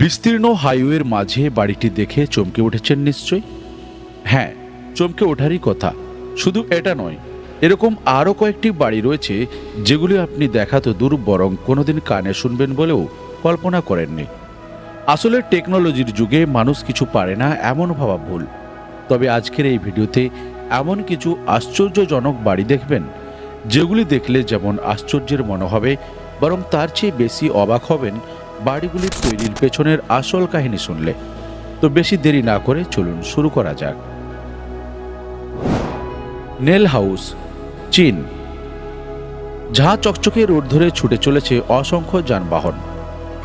বিস্তীর্ণ হাইওয়ের মাঝে বাড়িটি দেখে চমকে উঠেছেন নিশ্চয় হ্যাঁ চমকে ওঠারই কথা। শুধু এটা নয়, এরকম আরও কয়েকটি বাড়ি রয়েছে যেগুলি আপনি দেখা তো দূর বরং কোনোদিন কানে শুনবেন বলেও কল্পনা করেননি। আসলে টেকনোলজির যুগে মানুষ কিছু পারে না এমন ভাবা ভুল। তবে আজকের এই ভিডিওতে এমন কিছু আশ্চর্যজনক বাড়ি দেখবেন, যেগুলি দেখলে যেমন আশ্চর্যের মনে হবে, বরং তার চেয়ে বেশি অবাক হবেন বাড়িগুলির তৈরির পেছনের আসল কাহিনী শুনলে। তো বেশি দেরি না করে চলুন শুরু করা যাক। নেল হাউস, চীন। ঝাঁ চকচকে রোড ধরে ছুটে চলেছে অসংখ্য যানবাহন।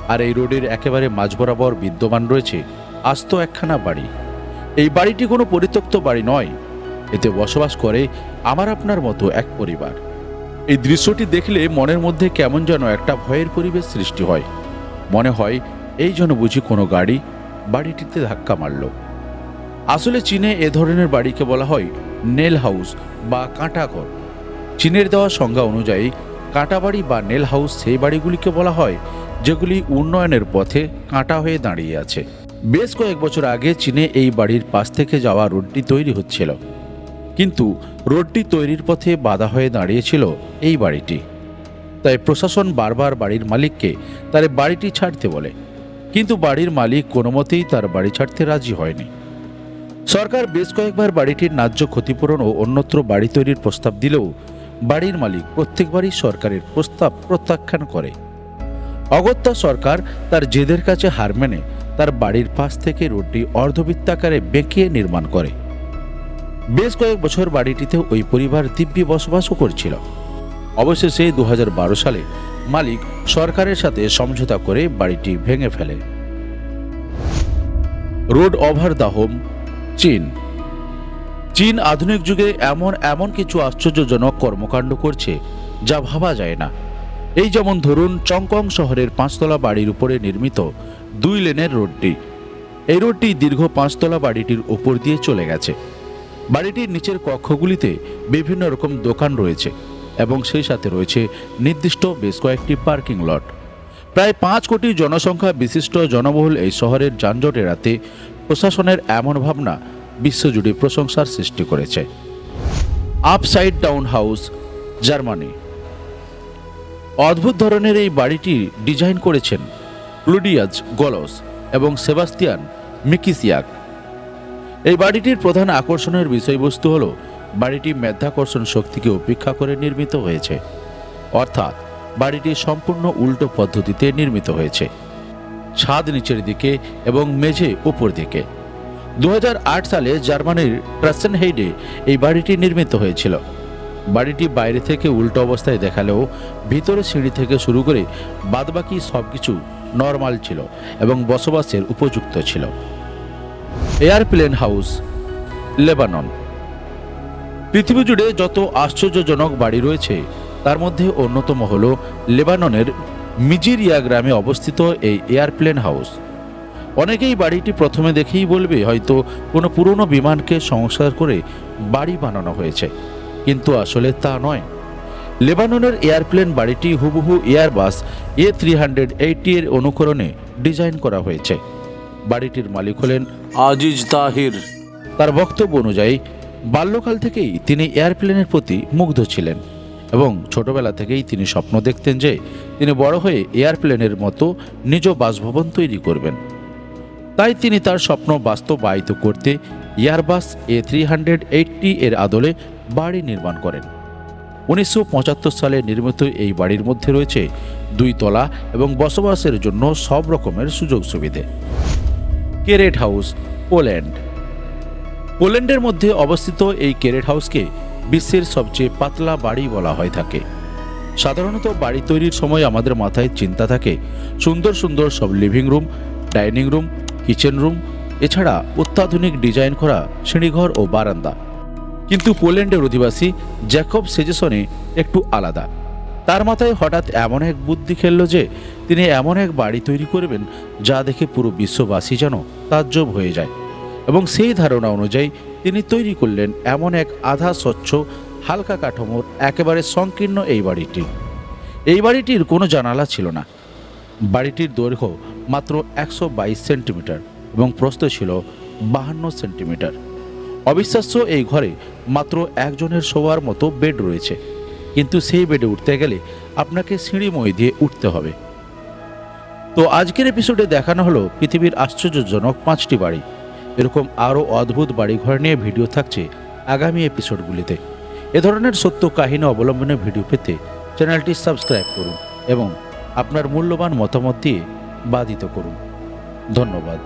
আর এই রোডের একেবারে মাঝ বরাবর বিদ্যমান রয়েছে আস্ত একখানা বাড়ি। এই বাড়িটি কোনো পরিত্যক্ত বাড়ি নয়। এতে বসবাস করে আমার আপনার মতো এক পরিবার। এই দৃশ্যটি দেখলে মনের মধ্যে কেমন যেন একটা ভয়ের পরিবেশ সৃষ্টি হয়। মনে হয় এই জন্য বুঝি কোনো গাড়ি বাড়িটিতে ধাক্কা মারল। আসলে চীনে এ ধরনের বাড়িকে বলা হয় নেল হাউস বা কাঁটা ঘর। চীনের দেওয়া সংজ্ঞা অনুযায়ী কাঁটা বাড়ি বা নেল হাউস সেই বাড়িগুলিকে বলা হয়, যেগুলি উন্নয়নের পথে কাঁটা হয়ে দাঁড়িয়ে আছে। বেশ কয়েক বছর আগে চীনে এই বাড়ির পাশ থেকে যাওয়া রোডটি তৈরি হচ্ছিল। কিন্তু রোডটি তৈরির পথে বাধা হয়ে দাঁড়িয়েছিল এই বাড়িটি। তাই প্রশাসন বারবার বাড়ির মালিককে তার বাড়িটি ছাড়তে বলে। কিন্তু বাড়ির মালিক কোনো মতেই তার বাড়ি ছাড়তে রাজি হয়নি। সরকার বেশ কয়েকবার বাড়িটির ন্যায্য ক্ষতিপূরণ ও অন্যত্র বাড়ি তৈরির প্রস্তাব দিলেও বাড়ির মালিক প্রত্যেকবারই সরকারের প্রস্তাব প্রত্যাখ্যান করে। অগত্যা সরকার তার জেদের কাছে হার মেনে তার বাড়ির পাশ থেকে রোডটি অর্ধবৃত্তাকারে বেঁকিয়ে নির্মাণ করে। বেশ কয়েক বছর বাড়িটিতে ওই পরিবার দিব্যি বসবাসও করছিল। অবশেষে দু হাজার বারো সালে মালিক সরকারের সাথে সমঝোতা করে বাড়িটি ভেঙে ফেলে। রোড ওভার দ্য হোম চীন। চীন আধুনিক যুগে এমন এমন কিছু আশ্চর্যজনক কর্মকাণ্ড করছে যা ভাবা যায় না। এই যেমন ধরুন, চংকং শহরের পাঁচতলা বাড়ির উপরে নির্মিত দুই লেনের রোডটি। এই রোডটি দীর্ঘ পাঁচতলা বাড়িটির উপর দিয়ে চলে গেছে। বাড়িটির নিচের কক্ষগুলিতে বিভিন্ন রকম দোকান রয়েছে। এবং সেই সাথে রয়েছে নির্দিষ্ট বেশ কয়েকটি পার্কিং লট। প্রায় পাঁচ কোটি জনসংখ্যা বিশিষ্ট জনবহুল এই শহরের যানজট এড়াতে প্রশাসনের এমন ভাবনা বিশ্বজুড়ে প্রশংসার সৃষ্টি করেছে। আপসাইড ডাউন হাউস জার্মানি অদ্ভুত ধরনের এই বাড়িটি ডিজাইন করেছেন ক্লুডিয়াজ গলস এবং সেবাস্তিয়ান মিকিসিয়াক। এই বাড়িটির প্রধান আকর্ষণের বিষয়বস্তু হল বাড়িটি মেধ্যাকর্ষণ শক্তিকে উপেক্ষা করে নির্মিত হয়েছে। অর্থাৎ, বাড়িটি সম্পূর্ণ উল্টো পদ্ধতিতে নির্মিত হয়েছে। ছাদ নিচের দিকে এবং মেঝে উপর দিকে। দু হাজার আট সালে জার্মানির ট্রাসেনহেইডে এই বাড়িটি নির্মিত হয়েছিল। বাড়িটি বাইরে থেকে উল্টো অবস্থায় দেখালেও ভিতরে সিঁড়ি থেকে শুরু করে বাদবাকি সব কিছু নর্মাল ছিল এবং বসবাসের উপযুক্ত ছিল। Airplane house, Lebanon. পৃথিবী জুড়ে যত আশ্চর্যজনক বাড়ি রয়েছে, তার মধ্যে অন্যতম হল লেবাননের মিজিরিয়া গ্রামে অবস্থিত এই এয়ারপ্লেন হাউস। অনেকেই বাড়িটি প্রথমে দেখেই বলবে, হয়তো কোনো পুরনো বিমানকে সংস্কার করে বাড়ি বানানো হয়েছে। কিন্তু আসলে তা নয়। লেবাননের এয়ারপ্লেন বাড়িটি হুবহু Airbus A three hundred eighty এর অনুকরণে ডিজাইন করা হয়েছে। বাড়িটির মালিক হলেন আজিজ তাহির। তার বক্তব্য অনুযায়ী বাল্যকাল থেকেই তিনি এয়ারপ্লেনের প্রতি মুগ্ধ ছিলেন এবং ছোটবেলা থেকেই তিনি স্বপ্ন দেখতেন যে তিনি বড় হয়ে এয়ারপ্লেনের মতো নিজ বাসভবন তৈরি করবেন। তাই তিনি তার স্বপ্ন বাস্তবায়িত করতে Airbus A three hundred eighty এর আদলে বাড়ি নির্মাণ করেন। উনিশশো পঁচাত্তর সালে নির্মিত এই বাড়ির মধ্যে রয়েছে দুই তলা এবং বসবাসের জন্য সব রকমের সুযোগ সুবিধে কেরেট হাউস পোল্যান্ড পোল্যান্ডের মধ্যে অবস্থিত এই কেরেট হাউসকে বিশ্বের সবচেয়ে পাতলা বাড়ি বলা হয়ে থাকে। সাধারণত বাড়ি তৈরির সময় আমাদের মাথায় চিন্তা থাকে, সুন্দর সুন্দর সব living room dining room kitchen room এছাড়া অত্যাধুনিক ডিজাইন করা সিঁড়িঘর ও বারান্দা। কিন্তু পোল্যান্ডের অধিবাসী জ্যাকব সেজেসনে একটু আলাদা। তার মাথায় হঠাৎ এমন এক বুদ্ধি খেলল যে, তিনি এমন এক বাড়ি তৈরি করবেন যা দেখে পুরো বিশ্ববাসী যেন তাজ্জব হয়ে যায়। এবং সেই ধারণা অনুযায়ী তিনি তৈরি করলেন এমন এক আধা স্বচ্ছ, হালকা কাঠামোর একেবারে সংকীর্ণ এই বাড়িটি। এই বাড়িটির কোনো জানালা ছিল না। বাড়িটির দৈর্ঘ্য মাত্র একশো বাইশ সেন্টিমিটার এবং প্রস্থ ছিল বাহান্ন সেন্টিমিটার। অবিশ্বাস্য এই ঘরে মাত্র একজনের শোয়ার মতো বেড রয়েছে। কিন্তু সেই বেডে উঠতে গেলে আপনাকে সিঁড়ি মই দিয়ে উঠতে হবে। তো আজকের এপিসোডে দেখানো হলো পৃথিবীর আশ্চর্যজনক পাঁচটি বাড়ি। এরকম আরও অদ্ভুত বাড়িঘর নিয়ে ভিডিও থাকছে আগামী এপিসোডগুলিতে। এ ধরনের সত্য কাহিনী অবলম্বনে ভিডিও পেতে চ্যানেলটি সাবস্ক্রাইব করুন এবং আপনার মূল্যবান মতামত দিয়ে বাধিত করুন। ধন্যবাদ।